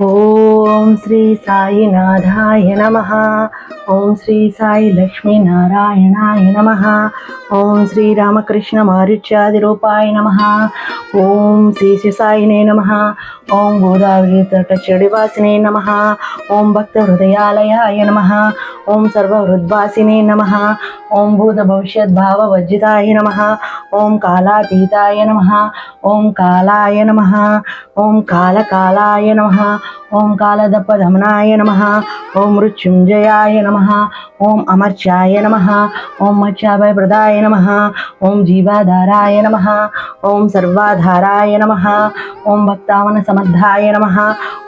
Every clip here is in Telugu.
Oh. ఓం శ్రీ సాయినాథాయ నమ ఓం శ్రీ సాయి లక్ష్మీనారాయణాయ నమ ఓం శ్రీ రామకృష్ణ మారుత్యాది రూపాయ నమ ఓం శ్రీ శ్రీ సాయినే నమ ఓం గోదావరి తట చెడివాసినే నమ ఓం భక్త హృదయాలయాయ నమ ఓం సర్వహృద్వాసినే నమ ఓం భూత భవిష్యత్ భావ వజ్జితాయ నమ ఓం కాలాతీతాయ నమ ఓం కాలాయ నమ ఓం కాలకాలాయ నమ ఓం కాల నమ ఓం మృత్యుంజయాయ నమ ఓం అమర్చాయ నమ ఓం మత్స్యాభయప్రదాయ నమ ఓం జీవాధారాయ నమ ఓం సర్వాధారాయ నమ ఓం భక్తావన సమర్థాయ నమ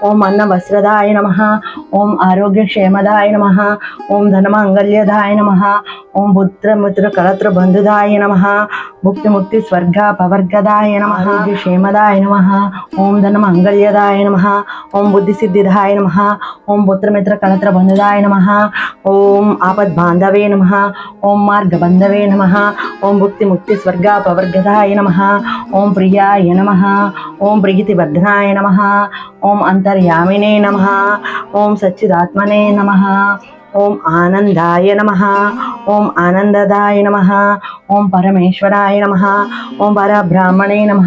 ఓం అన్నవస్త్రదాయ నమ ఓం ఆరోగ్యక్షేమదాయ నమ ఓం ధనమాంగల్యదాయ నమ ఓం పుత్రమిత్ర కళత్ర బంధుదాయ నమ ముక్తి ముక్తి స్వర్గ పవర్గదాయ నమ క్షేమదాయ నమ బంధుదాయ నమ ఓం పుత్రమిత్ర కళత్ర బంధుదాయ నమ ఓం ఆపద్ బాంధవే నమ ఓం మార్గ బంధవే నమ ఓం భుక్తి ముక్తి స్వర్గ పవర్గదాయ నమ ఓం ప్రియాయ నమ ఓం ప్రీతి వర్ధనాయ నమ ఓం అంతర్యామినే నమ ఓం సచ్చిదాత్మనే నమ ఓం ఆనందాయ నమ ఓం ఆనందదాయ నమ ఓం పరమేశ్వరాయ నమ ఓం పరబ్రాహ్మణే నమ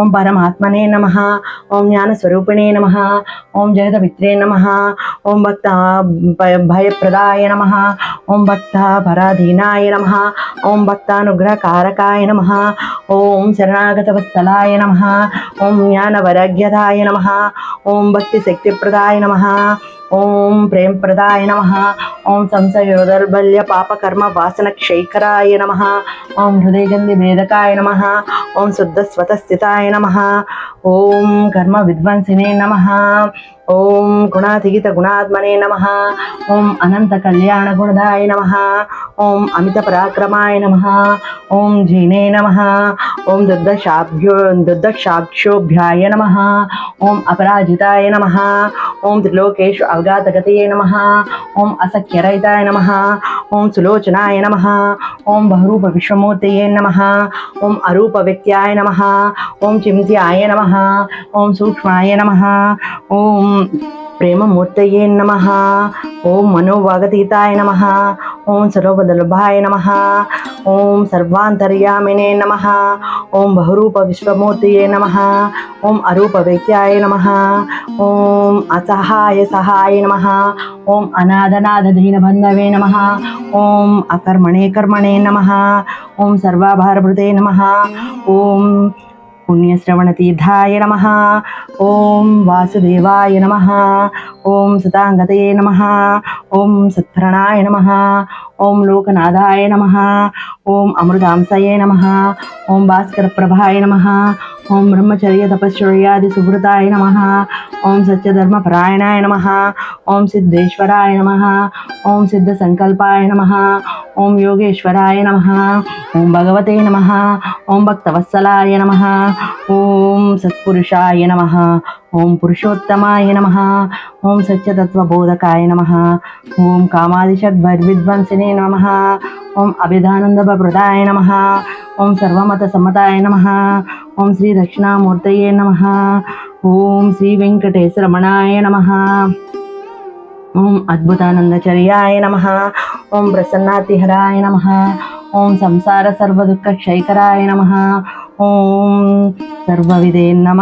ఓం పరమాత్మనే నమ ఓం జ్ఞానస్వరూపిణే నమ ఓం జగదవిత్రే నమ ఓం భక్త భయప్రదాయ నమ ఓం భక్త పరాధీనాయ నమ ఓం భక్తానుగ్రహకారకాయ నమ ఓం శరణాగతవత్సలాయ నమ ఓం జ్ఞానవరగ్యదాయ నమ ఓం భక్తిశక్తిప్రదాయ నమ ఓం ప్రేమప్రదాయ నమ ఓం సంశయోదర్బల్య పాపకర్మ వాసన క్షైకరాయ నమ. ఓం హృదయగంధి భేదకాయ నమ. ఓం శుద్ధ స్వతస్థితాయ నమ. ఓం కర్మ విద్వాంసినే నమ. ఓం గుణాతిగిత గుణాత్మనే నమ. ఓం అనంత కళ్యాణ గుణదాయ నమ. ఓం అమిత పరాక్రమాయ నమ. ఓం జీనే నమ. ఓం దుర్దశాభ్యో దుర్దక్షాక్షోభ్యాయ నమ. ఓం అపరాజితాయ నమ. ఓం త్రిలోకేషు అవగాతగతయే నమ. ఓం అసఖ్యరహితాయ నమ. ఓం సులోచనాయ నమ. ఓం బహరూప విశ్వమూర్తయే నమ. ఓం అరూప వ్యక్త్యాయ నమ. ఓం చింత్యాయ నమ. ఓం సూక్ష్మాయ నమ. ఓం ప్రేమమూర్తయే నమ ఓం మనోవాగతీతాయ నమ ఓం సర్వదలభాయ నమ ఓం సర్వాంతర్యామినే నమ ఓం బహురూప విశ్వమూర్తియే నమ ఓం అరూప వ్యక్త్యాయ నమ ఓం అసహాయ సహాయ నమ ఓం అనాథనాథ దీనబంధవే నమ ఓం అకర్మణే కర్మణే నమ ఓం సర్వాభారభృతే నమ ఓం పుణ్యశ్రవణతీర్థాయ నమ ఓం వాసుదేవాయ నమ ఓం సుతాంగతయే నమ ఓం సత్ప్రణాయ నమ ఓం లోకనాథాయ నమ ఓం అమృతాంసయే నమ ఓం భాస్కర ప్రభాయ నమ ఓం బ్రహ్మచర్య తపశ్చర్యాది సుహృతాయ నమ ఓం సత్యధర్మపరాయణాయ నమ ఓం సిద్ధేశ్వరాయ నమ ఓం సిద్ధ సంకల్పాయ నమ ఓం యోగేశ్వరాయ నమ ఓం భగవతే నమ ఓం భక్తవత్సలాయ నమ ఓం సత్పురుషాయ నమ ఓం పురుషోత్తమాయ నమ ఓం సత్యతత్వబోధకాయ నమ ఓం కామాదిషడ్విద్వంసినే నమ ఓం అభిధానందప్రదాయ నమ ఓం సర్వమత సమ్మతాయ నమ ఓం శ్రీ దక్షిణామూర్తయే నమ ఓం శ్రీ వెంకటేశ్వరమణాయ నమ ఓం అద్భుతానందచర్యాయ నమ ఓం ప్రసన్నాతిహరాయ నమ ఓం సంసార సర్వదుఃఖక్షైకరాయ నమ. ఓం సర్వవిదే నమ.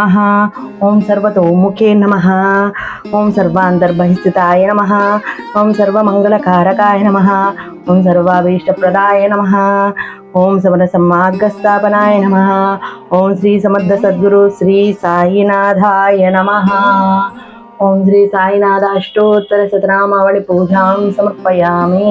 ఓం సర్వతోముఖే నమ. ఓం సర్వాంతర్బహిస్థితాయ నమ. ఓం సర్వమంగళకారకాయ నమ. ఓం సర్వాభీష్టప్రదాయ నమ. ఓం సమర సమరసమ్మార్గస్థాపనాయ నమ. ఓం శ్రీ సమర్థ సద్గురు శ్రీ సాయినాథాయ నమ. ఓం శ్రీ సాయినాథాష్టోత్తర శతనామావళి పూజాం సమర్పయామి.